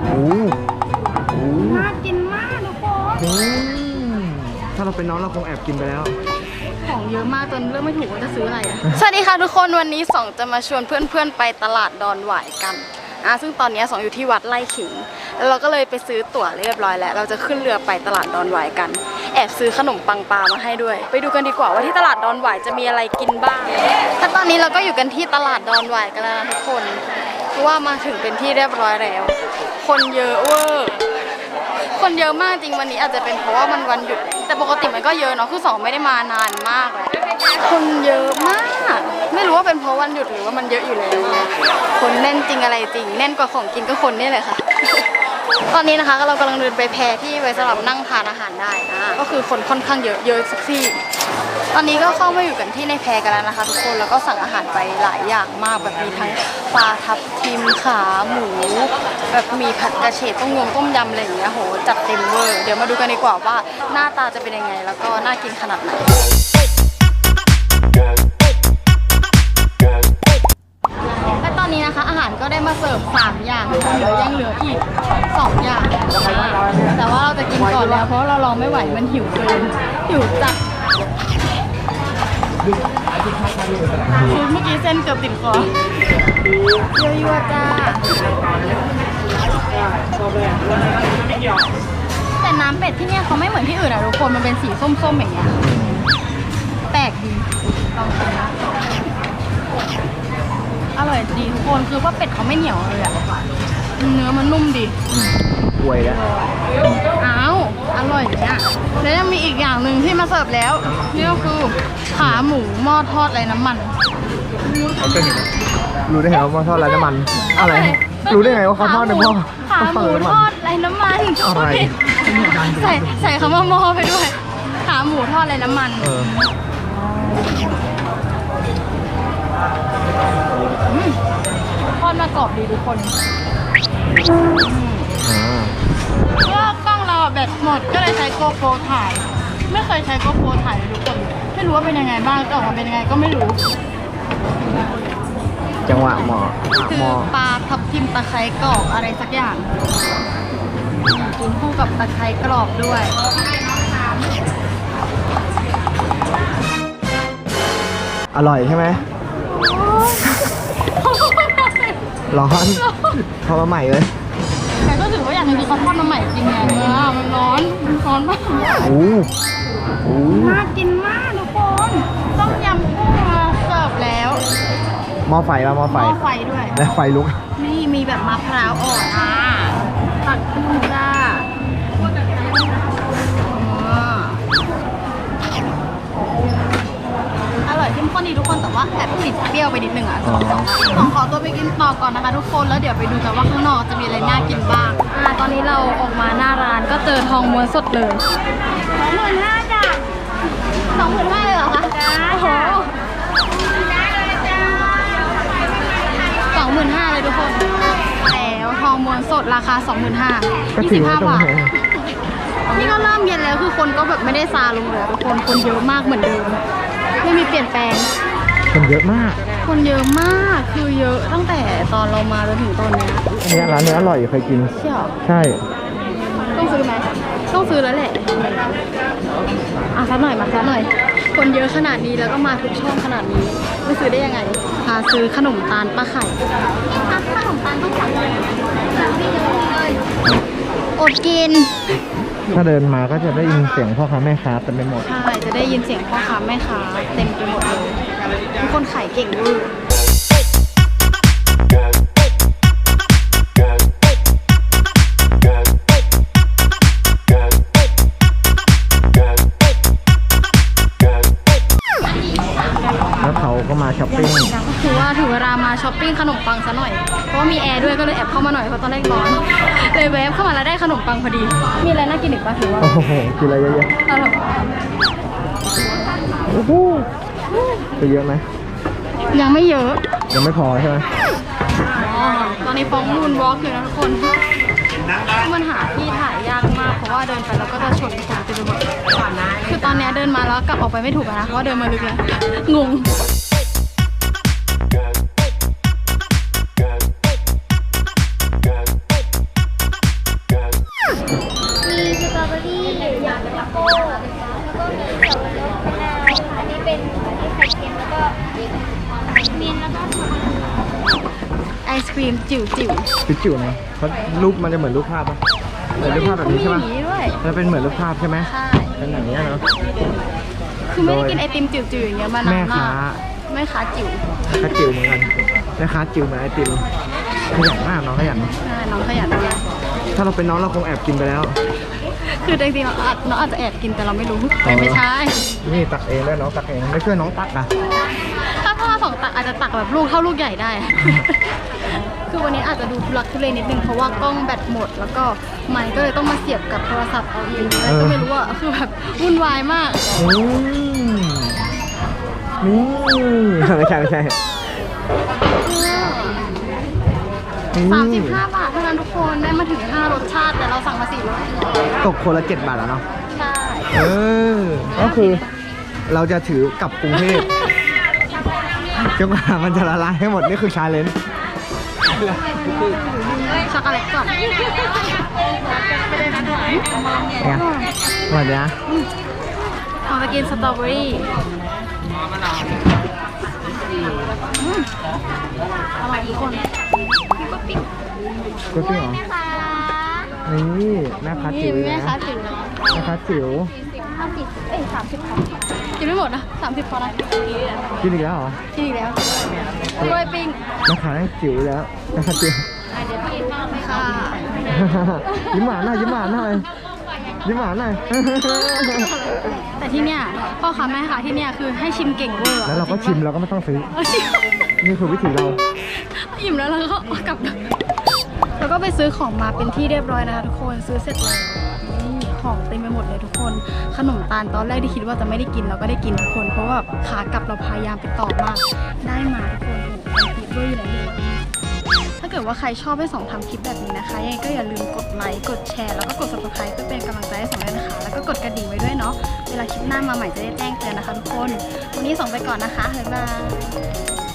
โอ้โหน่ากินมากทุกคนอืมถ้าเราเป็นน้องเราคงแอบกินไปแล้ว ของเยอะมากจนเลือกไม่ถูกว่าจะซื้ออะไรอะสวัสดีค่ะทุกคนวันนี้สองจะมาชวนเพื่อนๆไปตลาดดอนหวายกันอะซึ่งตอนนี้สองอยู่ที่วัดไร่ขิงแล้วเราก็เลยไปซื้อตั๋วเรียบร้อยแล้ว เราจะขึ้นเรือไปตลาดดอนหวายกัน แอบซื้อขนมปังปลามาให้ด้วย ไปดูกันดีกว่าว่าที่ตลาดดอนหวายจะมีอะไรกินบ้างแต่ตอนนี้เราก็อยู่กันที่ตลาดดอนหวายกันแล้วนะทุกคนเพราะ ว่ามาถึงเป็นที่เรียบร้อยแล้ว คนเยอะเวอร์คนเยอะมากจริงวันนี้อาจจะเป็นเพราะว่ามันวันหยุด แต่ปกติมันก็เยอะเนาะคือสองไม่ได้มานานมากแล้วคนเยอะมาก ไม่รู้ว่าเป็นเพราะวันหยุดหรือว่ามันเยอะอยู่แล้วคนแน่นจริงอะไรจริง แน่นกว่าของกินก็คนนี่แหละค่ะ ตอนนี้นะคะเรากำลังเดินไปแพรที่ไว้สำหรับนั่งทานอาหารได้นะก็คือคนค่อนข้างเยอะเยอะสักที่ ตอนนี้ก็เข้ามาอยู่กันที่ในแพกันแล้วนะคะ ทุกคนแล้วก็สั่งอาหารไปหลายอย่างมากแบบมีทั้งปลาทับทิมขาหมู แบบมีผัดกระเฉดต้มยำต้มยำอะไรอย่างเงี้ยโหจัดเต็มเวอร์เดี๋ยวมาดูกันดีกว่าว่าหน้าตาจะเป็นยังไง แล้วก็น่ากินขนาดไหนและตอนนี้นะคะอาหารก็ได้มาเสิร์ฟสามอย่างค่ะแล้วยังเหลืออีกสองอย่าง แต่ว่าเราจะกินก่อนแล้วเพราะเรารอไม่ไหวมันหิวเกินหิวจัด คือเมื่อกี้เส้นเกือบติดคอเยอะยวจ้าแต่น้ำเป็ดที่เนี่ยเขาไม่เหมือนที่อื่นอะทุกคนมันเป็นสีส้มๆอย่างเงี้ยแปลกดีลองชิมนะอร่อยดีทุกคนคือว่าเป็ดเขาไม่เหนียวเลยอะเนื้อมันนุ่มดีอวยแล้วอ้าว อร่อยเนี่ยแล้วยังมีอีกอย่างหนึ่งที่มาเสิร์ฟแล้วนี่ก็คือขาหมูหม้อทอดไร้น้ำมันรู้ได้ไงว่าหม้อทอดไร้น้ำมัน อะไร รู้ได้ไงว่าเขาทอดในหม้อขาหมูทอดไร้น้ำมันอะไรใส่ใส่คำว่าหม้อไปด้วย ขาหมูทอดไร้น้ำมันเออทอดมากรอบดีทุกคนอ่าว่าก บตหมดก็เลยใช้โกโปรถ่าย ไม่เคยใช้โกโปรถ่ายเลยทุกคน ไม่รู้ว่าเป็นยังไงบ้างจะออกมาเป็นยังไงก็ไม่รู้ จังหวะเหมาะคือเหมาะปลาทับทิมตะไคร้กรอบอะไรสักอย่างกินคู่กับตะไคร้กรอบด้วย อร่อยใช่ไหมร้อน เข้ามาใหม่เลย นึงคือเขาทอดมาใหม่จริงไงเออมันร้อนมันร้อนมากโอ้โหน่ากินมากทุกคนต้มยำกุ้งมาเสิร์ฟแล้วหม้อไฟป่ะหม้อหไฟม้อไฟด้วย และไฟลุก นี่มีแบบมะพร้าวอ่อน วไปนิดนึงอะอ๋อของขอตัวไปกินต่อก่อนนะคะทุกคนแล้วเดี๋ยวไปดูกันว่าข้างนอกจะมีอะไรน่ากินบ้างอ่าตอนนี้เราออกมาหน้าร้านก็เจอทองม้วนสดเลยสองหมื่นห้าจ้ะสองหมื่นห้าเลยเหรอคะโอ้โหสองหมื่นห้าเลยทุกคนแล้วทองม้วนสดราคาสองหมื่นห้าก็ยี่ถืสิอบว่าห้าตรงบาทไหนนี่ก็เริ่มเย็นแล้วคือคนก็แบบไม่ได้ซาลงเลยทุกคนคนเยอะมากเหมือนเดิม ไม่มีเปลี่ยนแปลง คนเยอะมาก คนเยอะมากคือเยอะตั้งแต่ตอนเรามาจนถึงตอนเนี้ยอันเนี้ยร้านเนี้ยอร่อยเคยกิน เชี่ยใช่ ต้องซื้อไหมต้องซื้อแล้วแหละอะสักหน่อยมาสักหน่อย คนเยอะขนาดนี้แล้วก็มาทุกช่องขนาดนี้ไม่ซื้อได้ยังไงพาซื้อขนมตาลป้าไข่อะขนมตาลต้องสั่งเลยอดกิน ถ้าเดินมาก็จะได้ยินเสียงพ่อค้าแม่ค้าเต็มไปหมด ใช่ จะได้ยินเสียงพ่อค้าแม่ค้าเต็มไปหมดเลยทุกคนขายเก่งด้วยาถึงเวลามาช้อปปิ้งขนมปังซะหน่อย เพราะว่ามีแอร์ด้วยก็เลยแอบเข้ามาหน่อยเพราะตอนแรกร้อน เลยแวบเข้ามาแล้วได้ขนมปังพอดี มีอะไรน่ากินอีกปะถือว่าโอ้โหกินอะไรเยอะอร่อยๆโอ้โหจะเยอะไหมยังไม่เยอะ ยังไม่พอใช่ไหมอ๋อตอนนี้ฟองมูนวอล์กอยู่นะทุกคนมันหาที่ถ่ายยากมากเพราะว่าเดินไปแล้วก็จะชนคนเต็มไปหมดคือตอนเนี้ยเดินมาแล้วกลับออกไปไม่ถูกอะนะเพราะว่าเดินมาลึกแล้วงง ไอศครีมจิ๋วจิ๋วจิ๋วๆนะเพราะรูปมันจะเหมือนรูปภาพปะเหมือนรูปภาพแบบนี้ใช่ปะมีอย่างนี้ด้วยมันเป็นเหมือนรูปภาพใช่ไหมใช่เป็นแบบนี้เนาะคือไม่ได้กินไอติมจิ๋วจิ๋วอย่างเงี้ยมานาแม่นมาค้ากแม่ค้าจิ๋วค้าจิ๋วเหมือนกันแม่ค้าจิ๋วเหมือนไอติมขยันมากน้องขยันใช่น้องขยันมากถ้าเราเป็นน้องเราคงแอบกินไปแล้ว คือจริงๆเราอาจน้องอาจจะแอบกินแต่เราไม่รู้ไม่ไม่ใช่ นี่ตักเองด้วยน้องตักเองไม่ช่วยน้องตักอะ ถ้าพ่อสองตักอาจจะตักแบบลูกเท่าลูกใหญ่ได้ คือวันนี้อาจจะดูทุลักทุเลนิดนึงเพราะว่ากล้องแบตหมด แล้วก็ไมค์ก็เลยต้องมาเสียบกับโทรศัพท์เอาเองแล้วก็ไม่รู้อะคือแบบวุ่นวายมาก อืมนี่ไม่ใช่ไม่ใช่สามสิบห้าบาทเท่านั้นทุกคนได้มาถึงห้ารสชาติ แต่เราสั่งมาสี่รสตกคนละเจ็ดบาทแล้วเนาะ ใช่ เออ ก็คือเราจะถือกลับกรุงเทพ จนกว่ามันจะละลายให้หมดนี่คือชาเลนจ์ช็อกโกแลตกรอบไงหมดเลยนะเอาไปกินสตรอเบอรี่อืมอร่อยทุกคนพี่ก็ปิ๊กก็จริงเหรอนี่แม่ค้านี่จิ๋วแม่นะค้าจิ๋วแม่ค้าจิ๋ว ห้าสิบเอ้ยสามสิบพอกินไม่หมดนะสามสิบพอนะกินอีกแล้วเหรอกินอีกแล้วกล้วยปิ้งแม่ค้าจิ๋วแล้วแม่ค้าจิ๋วค่ะยิ้มหวานหน่อยยิ้มหวานหน่อยยิ้มหวานหน่อยแต่ที่เนี่ยพ่อค้าแม่ค้าที่เนี่ยคือให้ชิมเก่งเวอร์อะแล้วเราก็ชิมเราก็ไม่ต้องซื้อเออชิมนี่คือวิถีเราอิ่มแล้วเราก็กลับแล้วก็ไปซื้อของมาเป็นที่เรียบร้อยนะคะทุกคนซื้อเสร็จแล้วนี่ ของเต็มไปหมดเลยทุกคน ขนมตาลตอนแรกที่คิดว่าจะไม่ได้กินเราก็ได้กินทุกคน เพราะว่าขากลับเราพยายามไปต่อมาก ได้มาทุกคนเป็นคลิปด้วยอยู่ไหนเลยถ้าเกิดว่าใครชอบให้สองทำคลิปแบบนี้นะคะยังไงก็อย่าลืมกดไลค์กดแชร์แล้วก็กด subscribe เพื่อเป็นกำลังใจให้สองด้วยนะคะ แล้วก็กดกระดิ่งไว้ด้วยเนาะเวลาคลิปหน้ามาใหม่จะได้แจ้งเตือนนะคะทุกคนวันนี้สองไปก่อนนะคะบ๊ายบาย